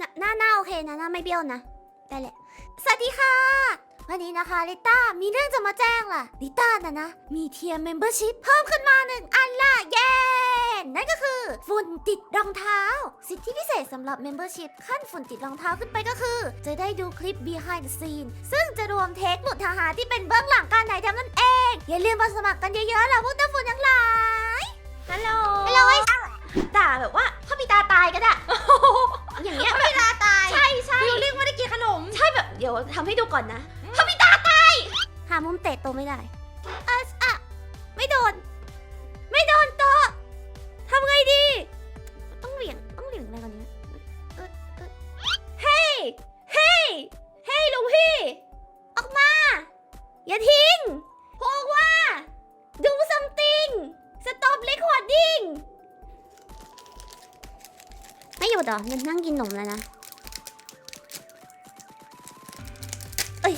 หน้าหน้าหน้าโอเคนะหน้าไม่เบี้ยวนะได้แหละ สวัสดีค่ะ วันนี้นะคะลิต้ามีเรื่องจะมาแจ้งล่ะลิต้านะนะ มีเทียมเมมเบอร์ชิพเพิ่มขึ้นมาหนึ่งอันละเย้นั่นก็คือฝุ่นติดรองเท้า สิทธิพิเศษสำหรับ Membership ขั้นฝุ่นติดรองเท้าขึ้นไปก็คือ จะได้ดูคลิป behind the scene ซึ่งจะรวมเทคหลุดทหารที่เป็นเบื้องหลังการถ่ายทำนั่นเอง อย่าลืมมาสมัครกันเยอะๆล่ะพวกตาฝุ่นทั้งหลายฮัลโหลฮัลโหลด่าแบบว่าพ่อมีตาตายก็ได้ เดี๋ยวทำให้ดูก่อนนะหามุมเตะโตะไม่ได้อะอะไม่โดน ไม่โดนโตะทำไงดี ต้องเหวี่ยง ต้องเหวี่ยงอะไรกว่านี้เออเออเฮ้ย เฮ้ย เฮ้ยลุงพี่ ออกมา อย่าทิ้งพวกว่า do something stop recording ไม่หยุดเหรอมันนั่งกินนมแล้วนะ เอ้ย